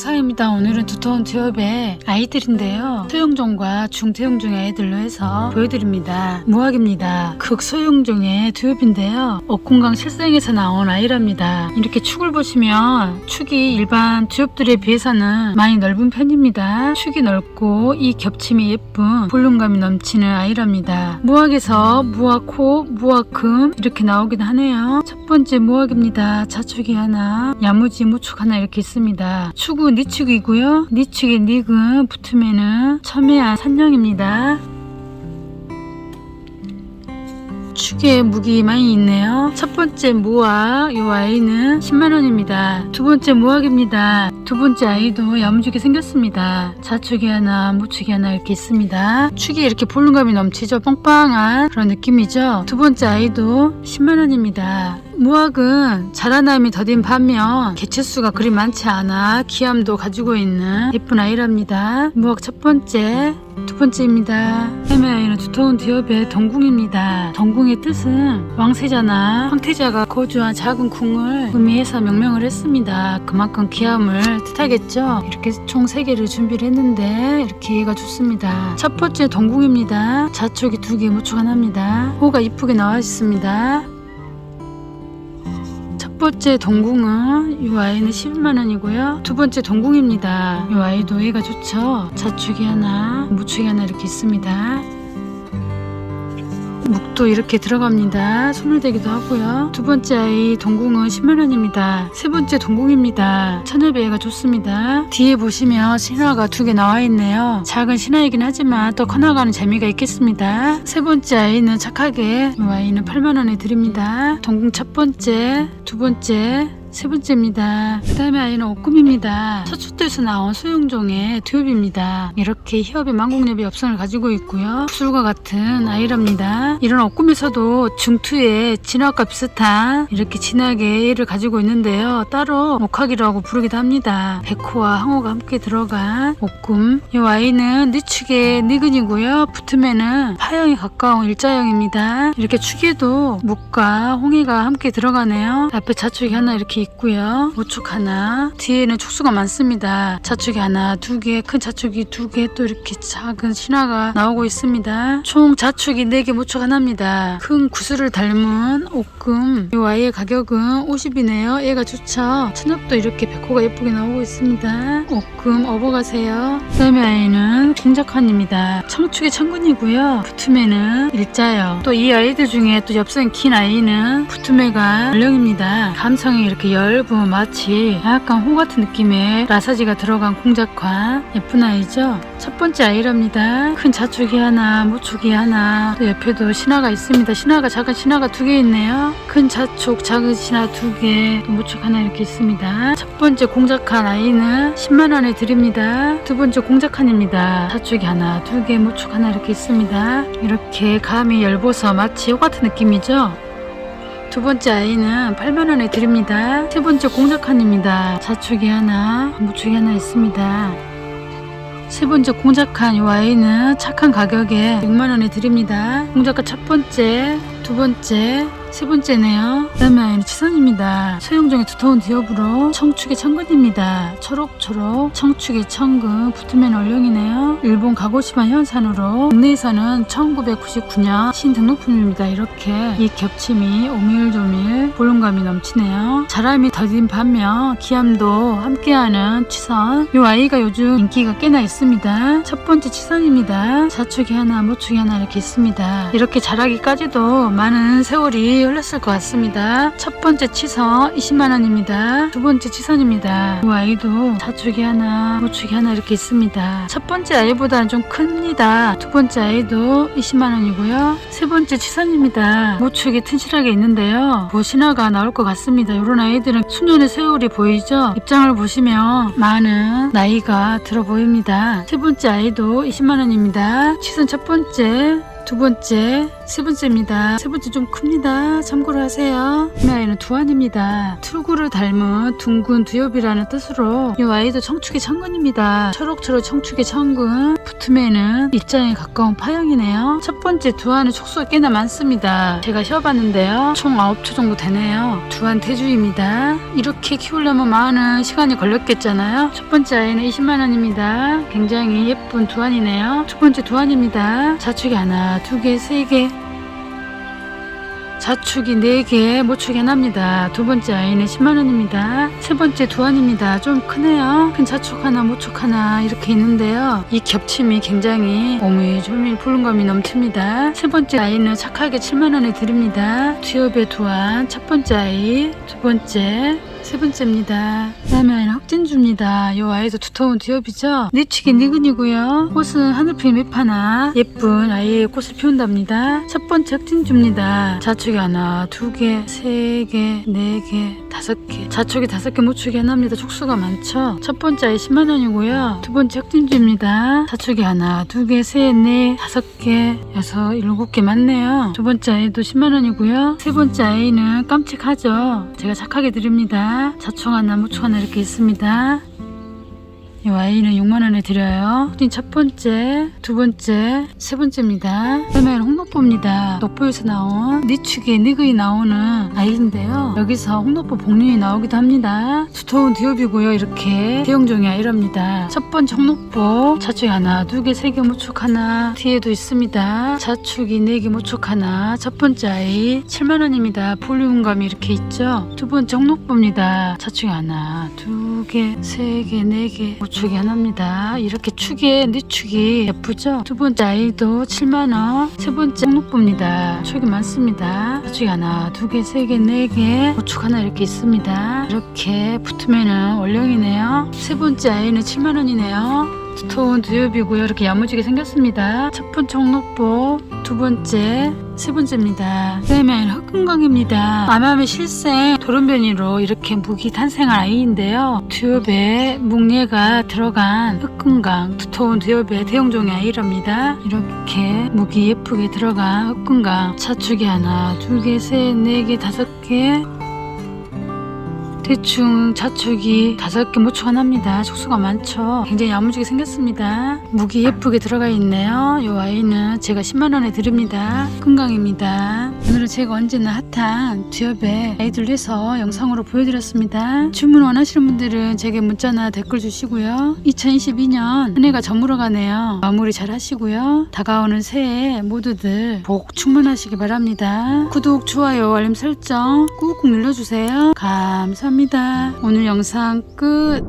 영상입니다. 오늘은 두터운 티업의 아이들인데요. 소형종과 중태형종의 아이들로 해서 보여드립니다. 무학입니다. 극소형종의 듀업인데요. 옥궁강 실생에서 나온 아이랍니다. 이렇게 축을 보시면 축이 일반 듀업들에 비해서는 많이 넓은 편입니다. 축이 넓고 이 겹침이 예쁜 볼륨감이 넘치는 아이랍니다. 무학에서 무학호, 무학금 이렇게 나오긴 하네요. 첫 번째 무학입니다. 자축이 하나, 야무지 무축 하나 이렇게 있습니다. 축은 니축이고요. 니축에 닉은 붙으면은 첨예한 산령입니다. 축에 무기 많이 있네요. 첫 번째 무학, 이 아이는 10만원입니다. 두 번째 무학입니다. 두 번째 아이도 야무지게 생겼습니다. 자축이 하나, 무축이 하나 이렇게 있습니다. 축이 이렇게 볼륨감이 넘치죠. 빵빵한 그런 느낌이죠. 두 번째 아이도 10만원입니다. 무학은 자라남이 더딘 반면 개체수가 그리 많지 않아 귀함도 가지고 있는 예쁜 아이랍니다. 무학 첫 번째, 두 번째입니다. 해매 아이는 두터운 디업의 덩궁입니다. 덩궁의 뜻은 왕세자나 황태자가 거주한 작은 궁을 의미해서 명명을 했습니다. 그만큼 귀함을 뜻하겠죠. 이렇게 총 3개를 준비를 했는데 이렇게 이해가 좋습니다. 첫 번째 덩궁입니다. 자축이 두 개, 무축 하나입니다. 호가 이쁘게 나와 있습니다. 첫 번째 동궁은 이 아이는 11만 원이고요. 두 번째 동궁입니다. 이 아이도 애가 좋죠. 자축이 하나, 무축이 하나 이렇게 있습니다. 묵도 이렇게 들어갑니다. 소물되기도 하고요. 두 번째 아이 동궁은 10만 원입니다. 세 번째 동궁입니다. 천엽애가 좋습니다. 뒤에 보시면 신화가 두 개 나와 있네요. 작은 신화이긴 하지만 또 커나가는 재미가 있겠습니다. 세 번째 아이는 착하게 이 아이는 8만 원에 드립니다. 동궁 첫 번째, 두 번째, 세 번째입니다. 그 다음에 아이는 옥금입니다. 서초대에서 나온 소형종의 듀업입니다. 이렇게 히업의 만곡엽의 엽선을 가지고 있고요. 구슬과 같은 아이랍니다. 이런 옥금에서도 중투의 진화과 비슷한 이렇게 진하게 얘를 가지고 있는데요. 따로 목학이라고 부르기도 합니다. 백호와 항호가 함께 들어간 옥금. 이 아이는 니축의 니근이고요. 붙으면은 파형에 가까운 일자형입니다. 이렇게 축에도 묵과 홍해가 함께 들어가네요. 앞에 자축이 하나 이렇게 있고요. 우축 하나. 뒤에는 축수가 많습니다. 자축이 하나, 두 개, 큰 자축이 두 개, 또 이렇게 작은 신화가 나오고 있습니다. 총 자축이 네 개, 무축 하나입니다. 큰 구슬을 닮은 옥 금. 이 아이의 가격은 50이네요. 얘가 좋죠. 천엽도 이렇게 백호가 예쁘게 나오고 있습니다. 옥금 업어가세요. 그다음에 아이는 궁작환입니다. 청축의 천근이고요. 붙음에는 일자요. 또 이 아이들 중에 또 엽선 긴 아이는 붙음에가 연령입니다. 감성이 이렇게 얇은 마치 약간 호 같은 느낌의 라사지가 들어간 공작환 예쁜 아이죠. 첫 번째 아이랍니다. 큰 자축이 하나, 무축이 하나, 또 옆에도 신화가 있습니다. 신화가 작은 신화가 두 개 있네요. 큰 자축, 작은 신화 두 개, 또 무축 하나 이렇게 있습니다. 첫 번째 공작한 아이는 10만 원에 드립니다. 두 번째 공작한입니다. 자축이 하나, 두 개, 무축 하나 이렇게 있습니다. 이렇게 감이 얇아서 마치 호 같은 느낌이죠. 두 번째 아이는 8만원에 드립니다. 세 번째 공작칸입니다. 자축이 하나, 무축이 하나 있습니다. 세 번째 공작칸 이 아이는 착한 가격에 6만원에 드립니다. 공작칸 첫 번째, 두 번째, 세 번째네요. 그 다음에 아이는 치선입니다. 소형종의 두터운 디업으로 청축의 천근입니다. 초록초록 청축의 천근 붙으면 얼령이네요. 일본 가고시마 현산으로 국내에서는 1999년 신등록품입니다. 이렇게 이 겹침이 오밀조밀 볼륨감이 넘치네요. 자람이 더딘 반면 기함도 함께하는 치선. 이 아이가 요즘 인기가 꽤나 있습니다. 첫 번째 치선입니다. 자축이 하나, 모축이 하나 이렇게 있습니다. 이렇게 자라기까지도 많은 세월이 흘렀을 것 같습니다. 첫 번째 치선 20만원입니다. 두 번째 치선입니다. 이 아이도 자축이 하나, 모축이 하나 이렇게 있습니다. 첫 번째 아이보다는 좀 큽니다. 두 번째 아이도 20만원이고요. 세 번째 치선입니다. 모축이 튼실하게 있는데요. 보신화가 나올 것 같습니다. 이런 아이들은 수년의 세월이 보이죠? 입장을 보시면 많은 나이가 들어 보입니다. 세 번째 아이도 20만원입니다. 치선 첫 번째, 두 번째, 세 번째입니다. 세 번째 좀 큽니다. 참고로 하세요. 이 아이는 두안입니다. 출구를 닮은 둥근 두엽이라는 뜻으로 이 아이도 청축의 천근입니다. 초록초록 청축의 천근. 붙음에는 입장에 가까운 파형이네요. 첫 번째 두안은 촉수가 꽤나 많습니다. 제가 쉬어봤는데요. 총 9초 정도 되네요. 두안 태주입니다. 이렇게 키우려면 많은 시간이 걸렸겠잖아요. 첫 번째 아이는 20만원입니다. 굉장히 예쁜 두안이네요. 첫 번째 두안입니다. 자축이 하나, 두 개, 세 개. 자축이 4개, 모축이 하나입니다. 두 번째 아이는 10만원입니다. 세 번째 두 안입니다. 좀 크네요. 큰 자축 하나, 모축 하나 이렇게 있는데요. 이 겹침이 굉장히 오밀조밀 푸른감이 넘칩니다. 세 번째 아이는 착하게 7만원에 드립니다. 뒤엽의 두안, 첫 번째 아이, 두 번째, 세 번째입니다. 다음에 아이는 흑진주입니다. 이 아이도 두터운 뒤엽이죠. 니치기 니근이고요. 꽃은 하늘피 잎 하나 예쁜 아이의 꽃을 피운답니다. 첫 번째 흑진주입니다. 자축이 하나, 두 개, 세 개, 네 개, 다섯 개. 자축이 다섯 개, 모축이 하나입니다. 촉수가 많죠. 첫 번째 아이 10만 원이고요. 두 번째 흑진주입니다. 자축이 하나, 두 개, 세, 네, 다섯 개, 여섯, 일곱 개 맞네요. 두 번째 아이도 10만 원이고요. 세 번째 아이는 깜찍하죠. 제가 착하게 드립니다. 하나, 모축 하나 이렇게 있습니다. 이 와인은 6만원에 드려요. 첫 번째, 두 번째, 세 번째입니다. 그다음에 홍록보입니다. 녹보에서 나온 니축에 니그이 나오는 아이인데요. 여기서 홍록보 복륜이 나오기도 합니다. 두터운 디옵이고요. 이렇게 대형종이 아이랍니다. 첫 번째 홍록보 자축이 하나, 두 개, 세 개, 모축 하나 뒤에도 있습니다. 자축이 네 개, 모축 하나. 첫 번째 아이 7만원입니다. 볼륨감이 이렇게 있죠. 두 번째 홍록보입니다. 자축이 하나, 두 개, 세 개, 네 개, 모 축이 하나입니다. 이렇게 축에 니축이 예쁘죠? 두 번째 아이도 7만원. 세 번째 홍록보입니다. 축이 많습니다. 자축이 하나, 두 개, 세 개, 네 개, 모축 하나 이렇게 있습니다. 이렇게 붙으면은 월령이네요. 세 번째 아이는 7만원이네요. 두터운 두엽이고요. 이렇게 야무지게 생겼습니다. 첫 번째 홍록보, 두 번째, 세 번째입니다. 그다음에 흑금광입니다. 아마미 실생 돌연변이로 이렇게 무기 탄생한 아이인데요. 두엽에 묵예가 들어간 흑금강, 두터운 두엽의 대형종의 아이랍니다. 이렇게 무기 예쁘게 들어간 흑금강, 차축이 하나, 두 개, 셋, 네 개, 다섯 개, 대충 자축이 다섯 개 모축 하나입니다. 촉수가 많죠. 굉장히 야무지게 생겼습니다. 무기 예쁘게 들어가 있네요. 이 아이는 제가 10만 원에 드립니다. 금강입니다. 오늘은 제가 언제나 핫한 듀업에 아이들 위해서 영상으로 보여드렸습니다. 주문 원하시는 분들은 제게 문자나 댓글 주시고요. 2022년 한 해가 저물어 가네요. 마무리 잘 하시고요. 다가오는 새해 모두들 복 충만하시기 바랍니다. 구독, 좋아요, 알림 설정 꾹꾹 눌러주세요. 감사합니다. 오늘 영상 끝.